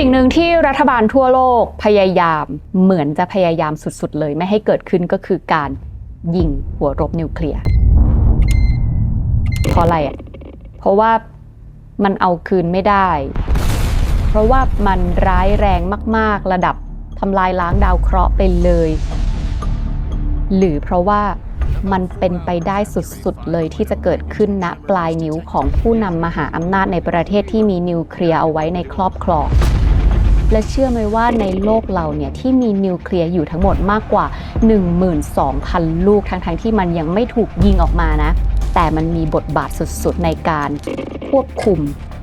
สิ่งหนึ่งที่รัฐบาลทั่วโลกพยายามเหมือนจะพยายามสุดๆเลย ไม่ให้เกิดขึ้นก็คือการยิงหัวรบนิวเคลียร์เพราะอะไรอะเพราะว่ามันเอาคืนไม่ได้ เพราะว่ามันร้ายแรงมากๆ ระดับทำลายล้างดาวเคราะห์ไปเลย หรือเพราะว่ามันเป็นไปได้สุดๆ เลยที่จะเกิดขึ้นณปลายนิ้วของผู้นำมหาอำนาจในประเทศที่มีนิวเคลียร์เอาไว้ในครอบครอง และเชื่อไหมว่าในโลกเราเนี่ยที่มีนิวเคลียร์อยู่ทั้งหมดมากกว่า 12,000 ลูกทั้งๆที่มันยังไม่ถูกยิงออกมานะ แต่มันมีบทบาทสุดๆ ในการควบคุม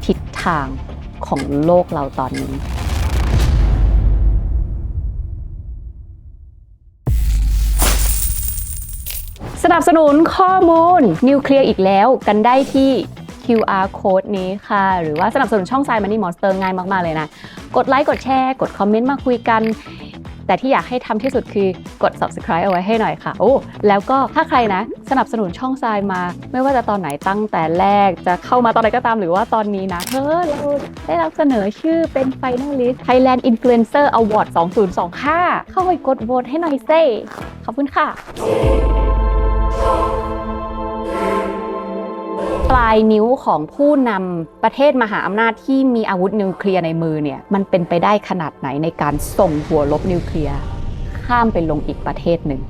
ทิศทางของโลกเราตอนนี้สนับสนุนข้อมูลนิวเคลียร์อีกแล้วกันได้ที่ QR code นี้ค่ะ หรือว่าสนับสนุนช่องไซมันนี่มอนสเตอร์ง่ายมาก ๆ เลยนะ กดไลค์กดแชร์ กดคอมเมนต์มาคุยกัน แต่ที่อยากให้ทำที่สุดคือกด subscribe เอาไว้ให้หน่อยค่ะ โอ้แล้วก็ถ้าใครนะ สนับสนุนช่องทรายมา ไม่ว่าจะตอนไหนตั้งแต่แรกจะเข้ามาตอนไหนก็ตามหรือว่าตอนนี้นะเฮ้ยเราได้รับเสนอชื่อเป็น Finalist Thailand Influencer Award 2025 เข้าไปกดโหวตให้หน่อยเซ่ขอบคุณค่ะ ลายนิ้วของผู้นำประเทศมหาอำนาจที่มีอาวุธนิวเคลียร์ในมือเนี่ยมันเป็นไปได้ขนาดไหนในการส่งหัวลบนิวเคลียร์ข้ามไปลงอีกประเทศหนึ่ง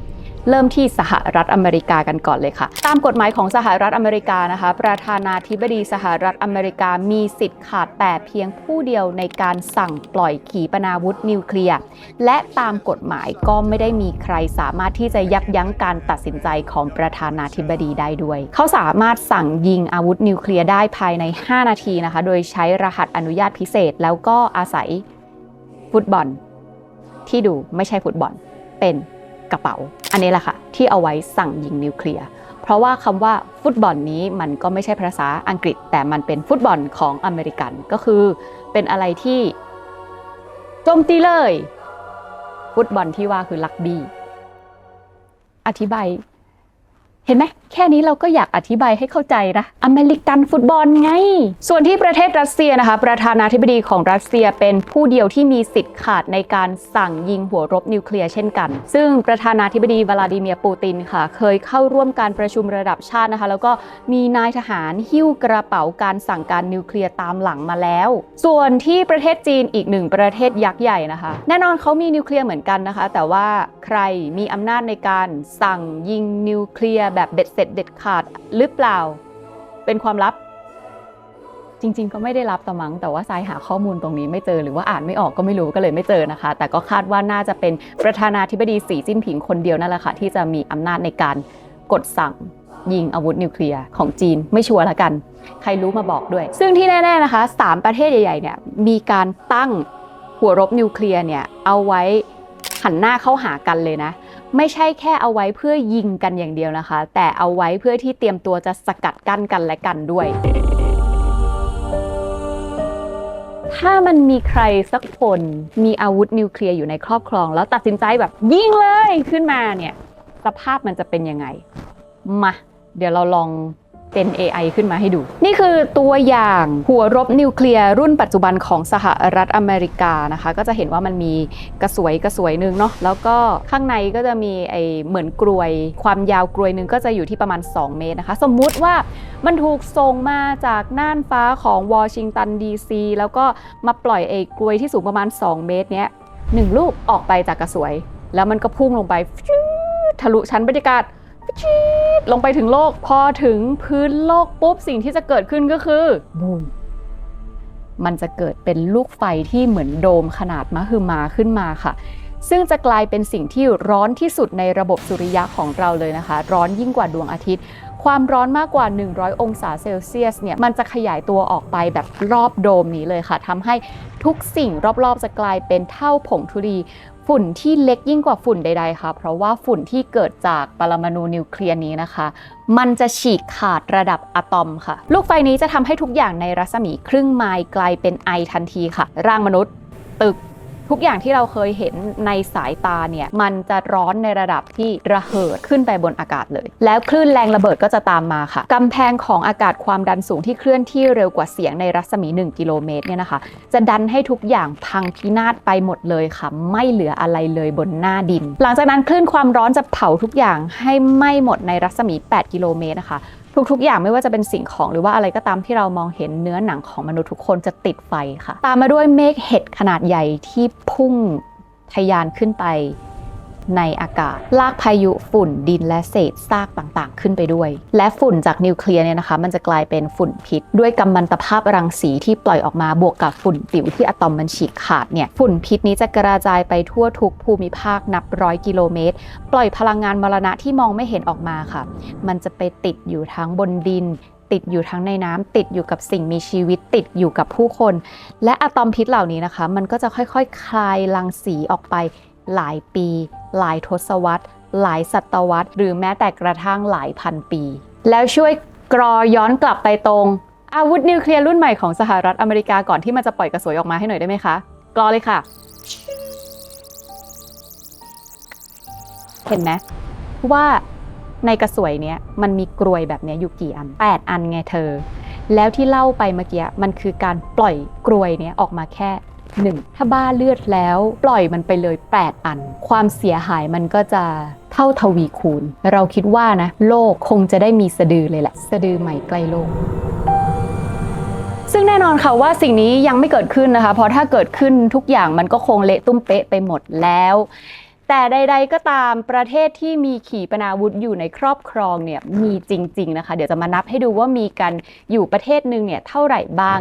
เริ่มที่สหรัฐอเมริกากันก่อนเลยค่ะ ตามกฎหมายของสหรัฐอเมริกานะคะ ประธานาธิบดีสหรัฐอเมริกามีสิทธิ์ขาดแต่เพียงผู้เดียวในการสั่งปล่อยขีปนาวุธนิวเคลียร์และตามกฎหมายก็ไม่ได้มีใครสามารถที่จะยับยั้งการตัดสินใจของประธานาธิบดีได้ด้วย เขาสามารถสั่งยิงอาวุธนิวเคลียร์ได้ภายใน 5 นาทีนะคะ โดยใช้รหัสอนุญาตพิเศษ แล้วก็อาศัยฟุตบอล ที่ดูไม่ใช่ฟุตบอลเป็น กระเป๋า อันนี้แหละค่ะ ที่เอาไว้สั่งยิงนิวเคลียร์เพราะว่าคำว่าฟุตบอลนี้มันก็ไม่ใช่ภาษาอังกฤษ แต่มันเป็นฟุตบอลของอเมริกันก็คือ เป็นอะไรที่โจมตีเลย ฟุตบอลที่ว่าคือลักบี้อธิบาย เห็นไหมแค่นี้เราก็อยากอธิบายให้เข้าใจนะอเมริกันฟุตบอลไง ส่วนที่ประเทศรัสเซียนะคะ ประธานาธิบดีของรัสเซียเป็นผู้เดียวที่มีสิทธิ์ขาดในการสั่งยิงหัวรบนิวเคลียร์เช่นกัน ซึ่งประธานาธิบดีวลาดิเมียร์ปูตินค่ะ เคยเข้าร่วมการประชุมระดับชาตินะคะ แล้วก็มีนายทหารหิ้วกระเป๋าการสั่งการนิวเคลียร์ตามหลังมาแล้ว ส่วนที่ประเทศจีนอีกหนึ่งประเทศยักษ์ใหญ่นะคะ แน่นอนเขามีนิวเคลียร์เหมือนกันนะคะ แต่ว่าใครมีอำนาจในการสั่งยิงนิวเคลียร์แบบเบ็ดเสร็จเด็ดขาดหรือเปล่า เป็นความลับ จริง ๆ ก็ไม่ได้รับตะมังแต่ว่าทรายหาข้อมูลตรงนี้ไม่เจอหรือว่าอ่านไม่ออกก็ไม่รู้ก็เลยไม่เจอนะคะ แต่ก็คาดว่าน่าจะเป็นประธานาธิบดีสีจิ้นผิงคนเดียวนั่นแหละค่ะที่จะมีอำนาจในการกดสั่งยิงอาวุธนิวเคลียร์ของจีนไม่ชัวร์ละกัน ใครรู้มาบอกด้วย ซึ่งที่แน่ๆนะคะสามประเทศใหญ่ๆเนี่ยมีการตั้งหัวรบนิวเคลียร์เนี่ยเอาไว้หันหน้าเข้าหากันเลยนะ ไม่ใช่แค่เอาไว้เพื่อยิงกันอย่างเดียวนะคะ แต่เอาไว้เพื่อที่เตรียมตัวจะสกัดกั้นกันและกันด้วย ถ้ามันมีใครสักคนมีอาวุธนิวเคลียร์อยู่ในครอบครอง แล้วตัดสินใจแบบยิงเลยขึ้นมาเนี่ย สภาพมันจะเป็นยังไง มา เดี๋ยวเราลอง เป็น AI ขึ้นมาให้ดู นี่คือตัวอย่างหัวรบนิวเคลียร์รุ่นปัจจุบันของสหรัฐอเมริกานะคะ ก็จะเห็นว่ามันมีกระสวยกระสวยหนึ่งเนาะแล้วก็ข้างในก็จะมีไอเหมือนกลวย ความยาวกลวยหนึ่งก็จะอยู่ที่ประมาณ 2 เมตรนะคะ สมมุติว่ามันถูกส่งมาจากน่านฟ้าของวอชิงตันดีซีแล้วก็มาปล่อยไอ้กลวยที่สูงประมาณ 2 เมตรเนี้ยหนึ่งลูกออกไปจากกระสวย แล้วมันก็พุ่งลงไปทะลุชั้นบรรยากาศ ลงไปถึงโลกพอถึงพื้นโลกปุ๊บสิ่งที่จะเกิดขึ้นก็คือบูมมันจะเกิดเป็นลูกไฟที่เหมือนโดมขนาดมหึมาขึ้นมาค่ะ ซึ่งจะกลายเป็นสิ่งที่ร้อนที่สุดในระบบสุริยะของเราเลยนะคะ ร้อนยิ่งกว่าดวงอาทิตย์ ความร้อนมากกว่า 100 องศาเซลเซียสเนี่ยมันจะขยายตัวออกไปแบบรอบโดมนี้เลยค่ะทำให้ทุกสิ่งรอบๆจะกลายเป็นเท่าผงธุลี ฝุ่นที่เล็กยิ่งกว่าฝุ่นใด ๆ ค่ะ เพราะว่าฝุ่นที่เกิดจากปรมาณูนิวเคลียร์นี้นะคะ มันจะฉีกขาดระดับอะตอมค่ะ ลูกไฟนี้จะทำให้ทุกอย่างในรัศมีครึ่งไมล์กลายเป็นไอทันทีค่ะ ร่างมนุษย์ ตึก ทุกอย่างที่เราเคยเห็นในสายตาเนี่ยมันจะร้อนในระดับที่ระเหิดขึ้นไปบนอากาศเลย แล้วคลื่นแรงระเบิดก็จะตามมาค่ะกำแพงของอากาศความดันสูงที่เคลื่อนที่เร็วกว่าเสียงในรัศมี 1 กิโลเมตรเนี่ยนะคะ จะดันให้ทุกอย่างพังพินาศไปหมดเลยค่ะ ไม่เหลืออะไรเลยบนหน้าดิน หลังจากนั้นคลื่นความร้อนจะเผาทุกอย่างให้ไหม้หมดในรัศมี 8 กิโลเมตรนะคะ ทุกๆ อย่างไม่ว่าจะเป็นสิ่งของหรือว่าอะไรก็ตามที่เรามองเห็นเนื้อหนังของมนุษย์ทุกคนจะติดไฟค่ะ ตามมาด้วยเมฆเห็ดขนาดใหญ่ที่พุ่งทะยานขึ้นไป ในอากาศ ลากพายุฝุ่นดินและเศษซากต่างๆ ขึ้นไปด้วย และฝุ่นจากนิวเคลียร์เนี่ยนะคะ มันจะกลายเป็นฝุ่นพิษ ด้วยกัมมันตภาพรังสีที่ปล่อยออกมาบวกกับฝุ่นปิ๋วที่อะตอมมันฉีกขาดเนี่ยฝุ่นพิษนี้จะกระจายไปทั่วทุกภูมิภาคนับร้อยกิโลเมตร ปล่อยพลังงานมรณะที่มองไม่เห็นออกมาค่ะ มันจะไปติดอยู่ทั้งบนดินติดอยู่ทั้งในน้ำติดอยู่กับสิ่งมีชีวิตติดอยู่กับผู้คน และอะตอมพิษเหล่านี้นะคะ มันก็จะค่อยๆ คลายรังสีออกไปหลายปี หลายทศวรรษ หลายศตวรรษ หรือแม้แต่กระทั่งหลายพันปี แล้วช่วยกรอย้อนกลับไปตรง อาวุธนิวเคลียร์รุ่นใหม่ของสหรัฐอเมริกาก่อนที่มันจะปล่อยกระสวยออกมาให้หน่อยได้ไหมคะ กรอเลยค่ะ เห็นไหมว่าในกระสวยเนี้ยมันมีกรวยแบบเนี้ยอยู่กี่อัน 8 อันไงเธอ แล้วที่เล่าไปเมื่อกี้มันคือการปล่อยกรวยเนี้ยออกมาแค่ หนึ่งถ้าบ้าเลือดแล้วปล่อยมันไปเลย 8 อัน ความเสียหายมันก็จะเท่าทวีคูณ เราคิดว่านะ โลกคงจะได้มีสะดือเลยแหละ สะดือใหม่ใกล้โลกซึ่งแน่นอนค่ะว่าสิ่งนี้ยังไม่เกิดขึ้นนะคะ เพราะถ้าเกิดขึ้นทุกอย่างมันก็คงเละตุ้มเป๊ะไปหมดแล้ว แต่ใด ๆ ก็ตามประเทศที่มีขีปนาวุธอยู่ในครอบครองเนี่ยมีจริง ๆ นะคะ เดี๋ยวจะมานับให้ดูว่ามีกันอยู่ประเทศหนึ่งเนี่ยเท่าไหร่บ้าง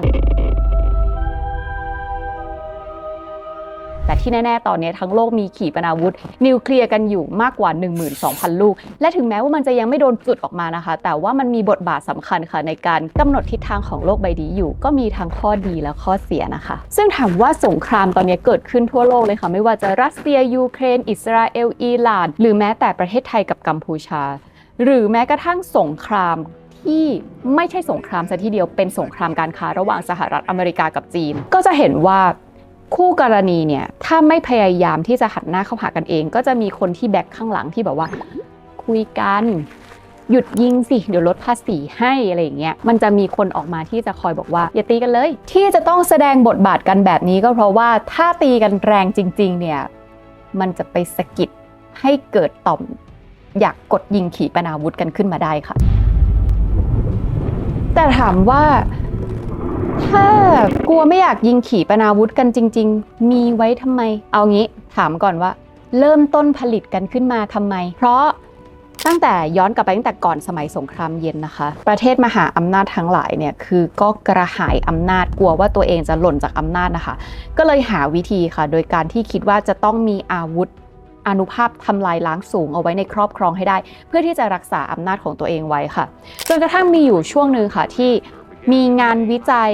แต่ที่แน่ ๆ ตอนนี้ทั้งโลกมีขีปนาวุธ นิวเคลียร์กันอยู่มากกว่า 12,000 ลูก และถึงแม้ว่ามันจะยังไม่โดนจุดออกมานะคะ แต่ว่ามันมีบทบาทสำคัญค่ะในการกำหนดทิศทางของโลกใบนี้อยู่ ก็มีทั้งข้อดีและข้อเสียนะคะ ซึ่งถามว่าสงครามตอนนี้เกิดขึ้นทั่วโลกเลยค่ะ ไม่ว่าจะรัสเซียยูเครน อิสราเอลอิหร่าน หรือแม้แต่ประเทศไทยกับกัมพูชา หรือแม้กระทั่งสงครามที่ไม่ใช่สงครามซะทีเดียวเป็นสงครามการค้าระหว่างสหรัฐอเมริกากับจีน ก็จะเห็นว่า คู่กรณีเนี่ยถ้าไม่พยายามที่จะหันหน้าเข้าหากันเอง ก็จะมีคนที่แบ็คข้างหลังที่แบบว่า คุยกัน หยุดยิงสิ เดี๋ยวลดภาษีให้อะไรอย่างเงี้ยมันจะมีคนออกมาที่จะคอยบอกว่าอย่าตีกันเลย ที่จะต้องแสดงบทบาทกันแบบนี้ก็เพราะว่าถ้าตีกันแรงจริง ๆ เนี่ยมันจะไปสะกิดให้เกิดต่อม อยากกดยิงขีปนาวุธกันขึ้นมาได้ค่ะ แต่ถามว่า ถ้ากลัวไม่อยากยิงขีปนาวุธกันจริง ๆ มีไว้ทำไม เอางี้ถามก่อนว่า เริ่มต้นผลิตกันขึ้นมาทำไม เพราะตั้งแต่ย้อนกลับไปตั้งแต่ก่อนสมัยสงครามเย็นนะคะ ประเทศมหาอำนาจทั้งหลายเนี่ยคือก็กระหายอำนาจกลัวว่าตัวเองจะหล่นจากอำนาจนะคะ ก็เลยหาวิธีค่ะ โดยการที่คิดว่าจะต้องมีอาวุธอนุภาพทำลายล้างสูงเอาไว้ในครอบครองให้ได้ เพื่อที่จะรักษาอำนาจของตัวเองไว้ค่ะ จนกระทั่งมีอยู่ช่วงหนึ่งค่ะที่ มีงานวิจัย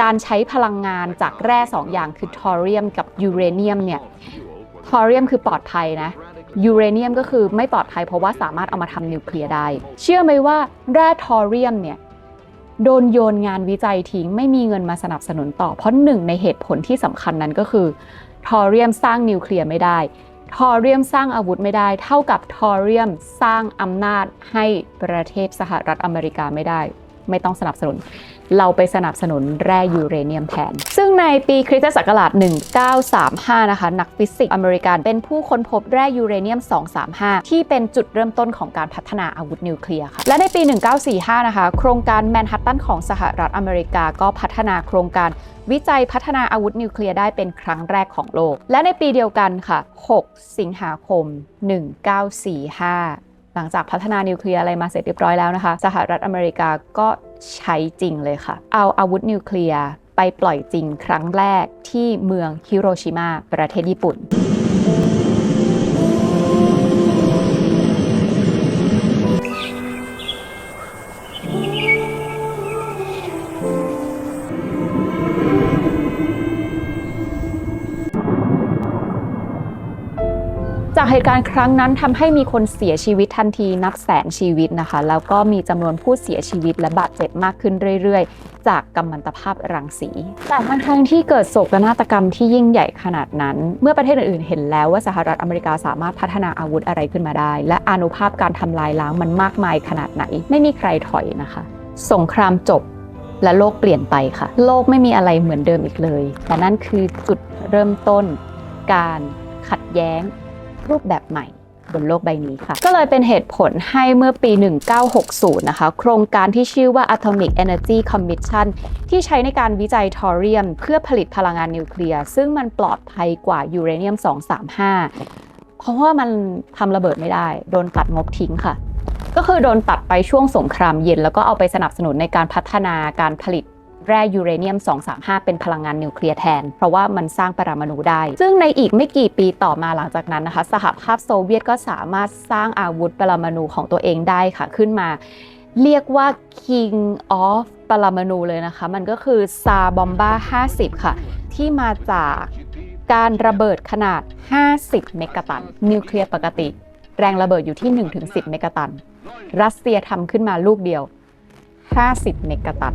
การใช้พลังงานจากแร่สองอย่างคือทอเรียมกับยูเรเนียมเนี่ยทอเรียมคือปลอดภัยนะยูเรเนียมก็คือไม่ปลอดภัยเพราะว่าสามารถเอามาทำนิวเคลียร์ได้ เชื่อไหมว่าแร่ทอเรียมเนี่ยโดนโยนงานวิจัยทิ้งไม่มีเงินมาสนับสนุนต่อ เพราะหนึ่งในเหตุผลที่สำคัญนั้นก็คือทอเรียมสร้างนิวเคลียร์ไม่ได้ ทอเรียมสร้างอาวุธไม่ได้ เท่ากับทอเรียมสร้างอำนาจให้ประเทศสหรัฐอเมริกาไม่ได้ ไม่ต้องสนับสนุน เราไปสนับสนุนแร่ยูเรเนียมแทน ซึ่งในปีคริสตศักราช 1935 นะคะ นักฟิสิกส์อเมริกันเป็นผู้ค้นพบแร่ยูเรเนียม 235 ที่เป็นจุดเริ่มต้นของการพัฒนาอาวุธนิวเคลียร์ค่ะ และในปี 1945 นะคะ โครงการแมนฮัตตันของสหรัฐอเมริกาก็พัฒนาโครงการวิจัยพัฒนาอาวุธนิวเคลียร์ได้เป็นครั้งแรกของโลก และในปีเดียวกันค่ะ 6 สิงหาคม 1945 หลังจากพัฒนานิวเคลียร์อะไรมาเสร็จเรียบร้อยแล้วนะคะ สหรัฐอเมริกาก็ใช้จริงเลยค่ะ เอาอาวุธนิวเคลียร์ไปปล่อยจริงครั้งแรกที่เมืองฮิโรชิมาประเทศญี่ปุ่น จากเหตุการณ์ครั้งนั้นทำให้มีคนเสียชีวิตทันทีนับแสนชีวิตนะคะ แล้วก็มีจำนวนผู้เสียชีวิตและบาดเจ็บมากขึ้นเรื่อย ๆ จากกัมมันตภาพรังสี แต่ทั้งทั้งที่เกิดโศกนาฏกรรมที่ยิ่งใหญ่ขนาดนั้น เมื่อประเทศอื่นๆ เห็นแล้วว่าสหรัฐอเมริกาสามารถพัฒนาอาวุธอะไรขึ้นมาได้ และอานุภาพการทำลายล้างมันมากมายขนาดไหน ไม่มีใครถอยนะคะ สงครามจบและโลกเปลี่ยนไปค่ะ โลกไม่มีอะไรเหมือนเดิมอีกเลย แต่นั่นคือจุดเริ่มต้นการขัดแย้ง รูปแบบใหม่บนโลกใบนี้ค่ะ ก็เลยเป็นเหตุผลให้เมื่อปี 1960 นะคะ โครงการที่ชื่อว่า Atomic Energy Commission ที่ใช้ในการวิจัยทอเรียม เพื่อผลิตพลังงานนิวเคลียร์ ซึ่งมันปลอดภัยกว่ายูเรเนียม 235 เพราะว่ามันทำระเบิดไม่ได้ โดนตัดงบทิ้งค่ะ ก็คือโดนตัดไปช่วงสงครามเย็น แล้วก็เอาไปสนับสนุนในการพัฒนาการผลิต แร่ยูเรเนียม 235 เป็นพลังงานนิวเคลียร์แทน เพราะว่ามันสร้างปรมาณูได้ ซึ่งในอีกไม่กี่ปีต่อมาหลังจากนั้นนะคะ สหภาพโซเวียตก็สามารถสร้างอาวุธปรมาณูของตัวเองได้ค่ะขึ้นมา เรียกว่า King of ปรมาณูเลยนะคะ มันก็คือซาบอมบ้า 50 ค่ะ ที่มาจากการระเบิดขนาด 50 เมกะตัน นิวเคลียร์ปกติ แรงระเบิดอยู่ที่ 1-10 เมกะตัน รัสเซียทำขึ้นมาลูกเดียว 50 เมกะตัน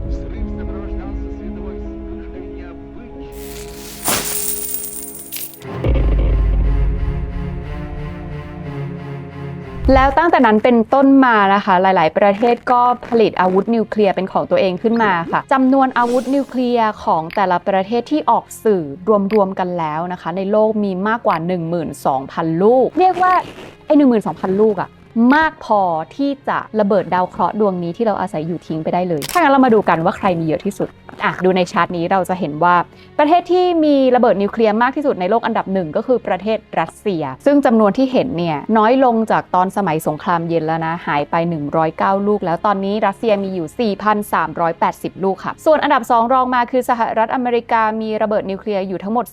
แล้วตั้งแต่นั้นเป็นต้นมานะคะ หลาย ๆ ประเทศก็ผลิตอาวุธนิวเคลียร์เป็นของตัวเองขึ้นมาค่ะจำนวนอาวุธนิวเคลียร์ของแต่ละประเทศที่ออกสื่อรวม ๆ กันแล้วนะคะ ในโลกมีมากกว่า 12,000 ลูก เรียกว่าไอ้12,000ลูกอะ มากพอที่จะระเบิดดาวเคราะห์ดวงนี้ที่เราอาศัยอยู่ทิ้งไปได้เลย ถ้างั้นเรามาดูกันว่าใครมีเยอะที่สุดอะดูในชาร์ตนี้เราจะเห็นว่าประเทศที่มีระเบิดนิวเคลียร์มากที่สุดในโลกอันดับหนึ่งก็คือประเทศรัสเซีย ซึ่งจำนวนที่เห็นเนี่ยน้อยลงจากตอนสมัยสงครามเย็นแล้วนะ หายไป 109 ลูก แล้วตอนนี้รัสเซียมีอยู่ 4,380 ลูกค่ะ ส่วนอันดับ 2 รองมาคือสหรัฐอเมริกามีระเบิดนิวเคลียร์อยู่ทั้งหมด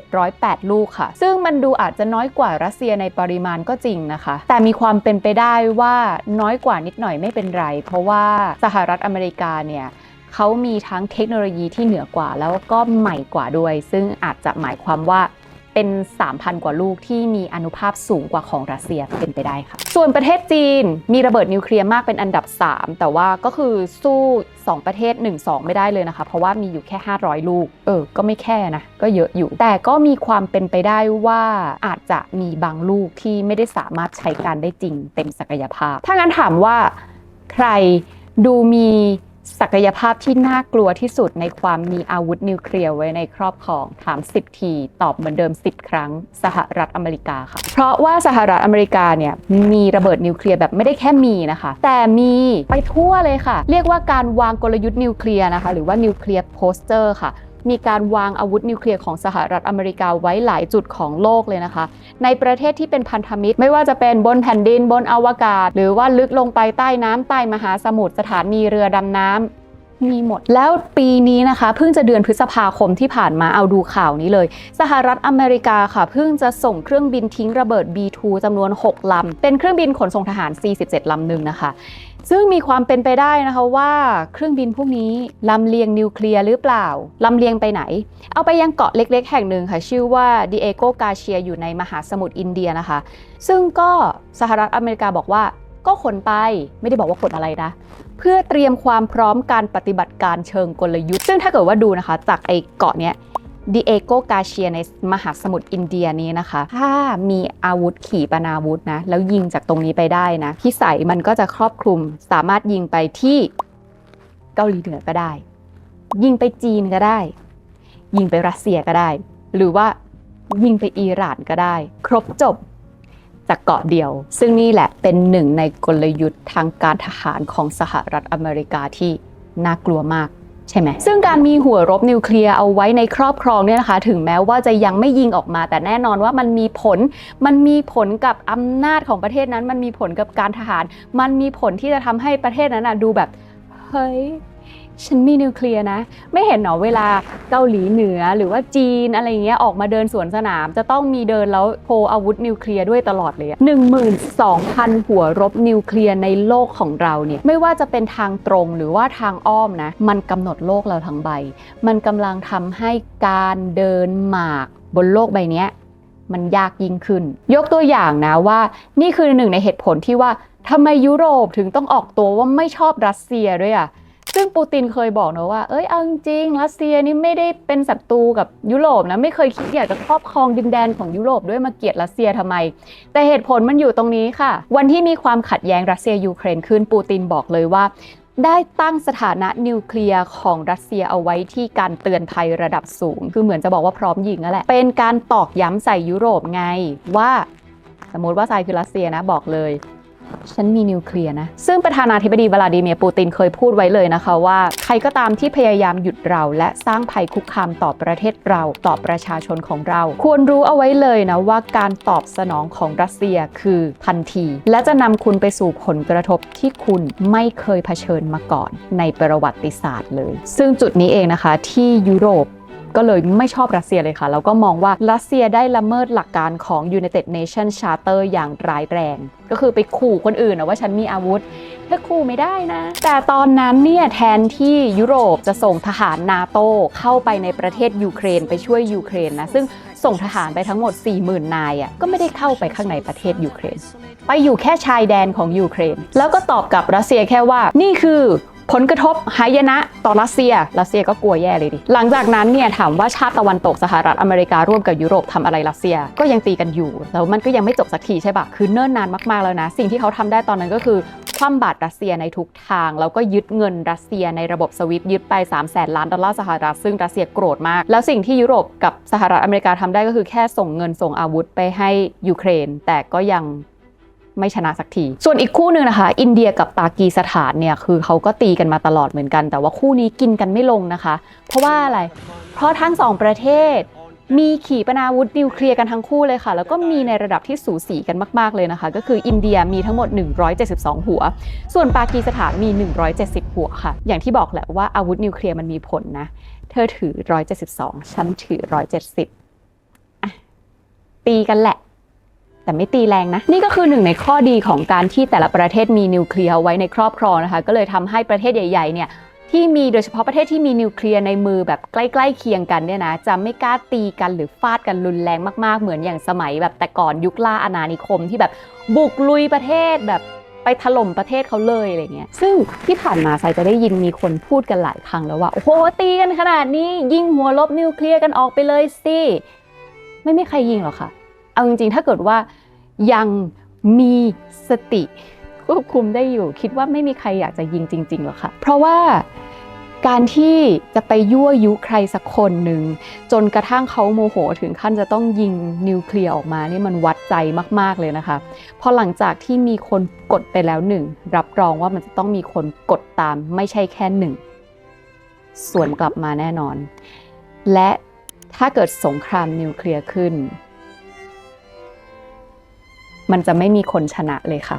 3,708 ลูกค่ะ ซึ่งมันดูอาจจะน้อยกว่ารัสเซียในปริมาณก็จริงนะคะ แต่มีความเป็นเป็นไปได้ว่าน้อยกว่านิดหน่อยไม่เป็นไร เพราะว่าสหรัฐอเมริกาเนี่ยเขามีทั้งเทคโนโลยีที่เหนือกว่า แล้วก็ใหม่กว่าด้วย ซึ่งอาจจะหมายความว่า เป็น 3,000 กว่าลูกที่มีอนุภาพสูงกว่าของรัสเซียเป็นไปได้ค่ะ ส่วนประเทศจีนมีระเบิดนิวเคลียร์มากเป็นอันดับ 3 แต่ว่าก็คือสู้ 2 ประเทศ 1-2 ไม่ได้เลยนะคะ เพราะว่ามีอยู่แค่ 500 ลูก เออ ก็ไม่แค่นะ ก็เยอะอยู่ แต่ก็มีความเป็นไปได้ว่าอาจจะมีบางลูกที่ไม่ได้สามารถใช้การได้จริงเต็มศักยภาพ ถ้างั้นถามว่าใครดูมี ศักยภาพที่น่ากลัวที่สุดในความมีอาวุธนิวเคลียร์ไว้ในครอบครองถาม 10 ที ตอบเหมือนเดิม 10 ครั้ง สหรัฐอเมริกาค่ะ เพราะว่าสหรัฐอเมริกาเนี่ยมีระเบิดนิวเคลียร์แบบไม่ได้แค่มีนะคะ แต่มีไปทั่วเลยค่ะ เรียกว่าการวางกลยุทธ์นิวเคลียร์นะคะ หรือว่านิวเคลียร์โพสเตอร์ค่ะ มีการวางอาวุธนิวเคลียร์ของสหรัฐอเมริกาไว้หลายจุดของโลกเลยนะคะ ในประเทศที่เป็นพันธมิตร ไม่ว่าจะเป็นบนแผ่นดินบนอวกาศ หรือว่าลึกลงไปใต้น้ำใต้มหาสมุทรสถานีเรือดำน้ำ มีหมด แล้วปีนี้นะคะ เพิ่งจะเดือนพฤษภาคมที่ผ่านมาเอาดูข่าวนี้เลย สหรัฐอเมริกาค่ะ เพิ่งจะส่งเครื่องบินทิ้งระเบิด B2 จำนวน 6 ลำ เป็นเครื่องบินขนส่งทหาร 47 ลำหนึ่งนะคะ ซึ่งมีความเป็นไปได้นะคะว่าเครื่องบินพวกนี้ลำเลียงนิวเคลียร์หรือเปล่าลำเลียงไปไหน เอาไปยังเกาะเล็ก ๆ แห่งหนึ่งค่ะ ชื่อว่าดิเอโกกาเชียอยู่ในมหาสมุทรอินเดียนะคะ ซึ่งก็สหรัฐอเมริกาบอกว่าก็ขนไปไม่ได้บอกว่าขนอะไรนะ พื่อเตรียมความพร้อมการปฏิบัติการเชิงกลยุทธ์ ซึ่งถ้าเกิดว่าดูนะคะ จากไอ้เกาะเนี้ยดิเอโกกาเชียในมหาสมุทรอินเดียนี้นะคะ ถ้ามีอาวุธขีปนาวุธนะ แล้วยิงจากตรงนี้ไปได้นะ พิสัยมันก็จะครอบคลุม สามารถยิงไปที่เกาหลีเหนือก็ได้ ยิงไปจีนก็ได้ ยิงไปรัสเซียก็ได้ หรือว่ายิงไปอิหร่านก็ได้ ครบจบ จากเกาะเดียว ซึ่งนี่แหละเป็นหนึ่งในกลยุทธ์ทางการทหารของสหรัฐอเมริกาที่น่ากลัวมากใช่ไหมซึ่งการมีหัวรบนิวเคลียร์เอาไว้ในครอบครองเนี่ยนะคะ ถึงแม้ว่าจะยังไม่ยิงออกมา แต่แน่นอนว่ามันมีผล มันมีผลกับอำนาจของประเทศนั้น มันมีผลกับการทหาร มันมีผลที่จะทำให้ประเทศนั้นนะดูแบบ เฮ้ย ฉันมีนิวเคลียร์นะ ไม่เห็นหรอเวลาเกาหลีเหนือหรือว่าจีนอะไรเงี้ยออกมาเดินสวนสนาม จะต้องมีเดินแล้วโพอาวุธนิวเคลียร์ด้วยตลอดเลยอะ12,000หัวรบนิวเคลียร์ในโลกของเราเนี่ยไม่ว่าจะเป็นทางตรงหรือว่าทางอ้อมนะ มันกำหนดโลกเราทั้งใบ มันกำลังทำให้การเดินหมากบนโลกใบนี้มันยากยิ่งขึ้น ยกตัวอย่างนะว่า นี่คือหนึ่งในเหตุผลที่ว่าทำไมยุโรปถึงต้องออกตัวว่าไม่ชอบรัสเซียด้วยอะ ซึ่งปูตินเคยบอกนะว่า เอ้ยเอาจริงรัสเซียนี่ไม่ได้เป็นศัตรูกับยุโรปนะ ไม่เคยคิดอยากจะครอบครองดินแดนของยุโรปด้วยมาเกลียดรัสเซียทำไม แต่เหตุผลมันอยู่ตรงนี้ค่ะ วันที่มีความขัดแย้งรัสเซียยูเครนขึ้นปูตินบอกเลยว่าได้ตั้งสถานะนิวเคลียร์ของรัสเซียเอาไว้ที่การเตือนภัยระดับสูง คือเหมือนจะบอกว่าพร้อมยิงนั่นแหละ เป็นการตอกย้ำใส่ยุโรปไงว่า สมมติว่าทรายคือรัสเซียนะบอกเลย ฉันมีนิวเคลียร์นะ ซึ่งประธานาธิบดีวลาดิเมียร์ปูตินเคยพูดไว้เลยนะคะว่า ใครก็ตามที่พยายามหยุดเรา และสร้างภัยคุกคามต่อประเทศเราต่อประชาชนของเรา ควรรู้เอาไว้เลยนะว่าการตอบสนองของรัสเซียคือทันที และจะนำคุณไปสู่ผลกระทบที่คุณไม่เคยเผชิญมาก่อนในประวัติศาสตร์เลย ซึ่งจุดนี้เองนะคะที่ยุโรป ก็เลยไม่ชอบรัสเซียเลยค่ะ แล้วก็มองว่ารัสเซียได้ละเมิดหลักการของ United Nations Charter อย่างร้ายแรง ก็คือไปขู่คนอื่นนะว่าฉันมีอาวุธเธอขู่ไม่ได้นะ แต่ตอนนั้นเนี่ยแทนที่ยุโรปจะส่งทหารนาโตเข้าไปในประเทศยูเครนไปช่วยยูเครนนะ ซึ่งส่งทหารไปทั้งหมด 40,000 นายอะก็ไม่ได้เข้าไปข้างในประเทศยูเครน ไปอยู่แค่ชายแดนของยูเครน แล้วก็ตอบกับรัสเซียแค่ว่านี่คือ ผลกระทบหายนะต่อรัสเซีย รัสเซียก็กลัวแย่เลยดิ หลังจากนั้นเนี่ยถามว่าชาติตะวันตกสหรัฐอเมริการ่วมกับยุโรปทำอะไรรัสเซีย ก็ยังตีกันอยู่ แล้วมันก็ยังไม่จบสักทีใช่ปะคือเนิ่นนานมากๆแล้วนะ สิ่งที่เขาทำได้ตอนนั้นก็คือคว่ำบาตรรัสเซียในทุกทาง แล้วก็ยึดเงินรัสเซียในระบบสวิฟยึดไป 3 0 0แสนล้านดอลลาร์สหรัฐซึ่งรัสเซียโกรธมาก แล้วสิ่งที่ยุโรปกับสหรัฐอเมริกาทำได้ก็คือแค่ส่งเงินส่งอาวุธไปให้ยูเครน แต่ก็ยัง ไม่ชนะสักที ส่วนอีกคู่หนึ่งนะคะ อินเดียกับปากีสถานเนี่ยคือเขาก็ตีกันมาตลอดเหมือนกัน แต่ว่าคู่นี้กินกันไม่ลงนะคะ เพราะว่าอะไร เพราะทั้งสองประเทศมีขีปนาวุธนิวเคลียร์กันทั้งคู่เลยค่ะ แล้วก็มีในระดับที่สูสีกันมาก ๆ เลยนะคะ ก็คืออินเดียมีทั้งหมด 172 หัว ส่วนปากีสถานมี 170 หัวค่ะ อย่างที่บอกแหละว่าอาวุธนิวเคลียร์มันมีผลนะ เธอถือ 172 ฉันถือ 170อะตีกันแหละ แต่ไม่ตีแรงนะ นี่ก็คือหนึ่งในข้อดีของการที่แต่ละประเทศมีนิวเคลียร์ไว้ในครอบครองนะคะ ก็เลยทำให้ประเทศใหญ่ๆเนี่ยที่มีโดยเฉพาะประเทศที่มีนิวเคลียร์ในมือแบบใกล้ๆเคียงกันเนี่ยนะจะไม่กล้าตีกันหรือฟาดกันรุนแรงมากๆ เหมือนอย่างสมัยแบบแต่ก่อนยุคล่าอาณานิคมที่แบบบุกลุยประเทศแบบไปถล่มประเทศเขาเลยอะไรเงี้ย ซึ่งที่ผ่านมาไซจะได้ยินมีคนพูดกันหลายครั้งแล้วว่า โอ้โหตีกันขนาดนี้ยิงหัวลบนิวเคลียร์กันออกไปเลยสิ ไม่มีใครยิงหรอกค่ะ เอาจริงๆ ถ้าเกิดว่า ยังมีสติควบคุมได้อยู่ คิดว่าไม่มีใครอยากจะยิงจริงๆหรอกค่ะ เพราะว่าการที่จะไปยั่วยุใครสักคนหนึ่ง จนกระทั่งเขาโมโหถึงขั้นจะต้องยิงนิวเคลียร์ออกมานี่มันวัดใจมากๆเลยนะคะพอหลังจากที่มีคนกดไปแล้วหนึ่งรับรองว่ามันจะต้องมีคนกดตามไม่ใช่แค่หนึ่งส่วนกลับมาแน่นอน และถ้าเกิดสงครามนิวเคลียร์ขึ้น มันจะไม่มีคนชนะเลยค่ะ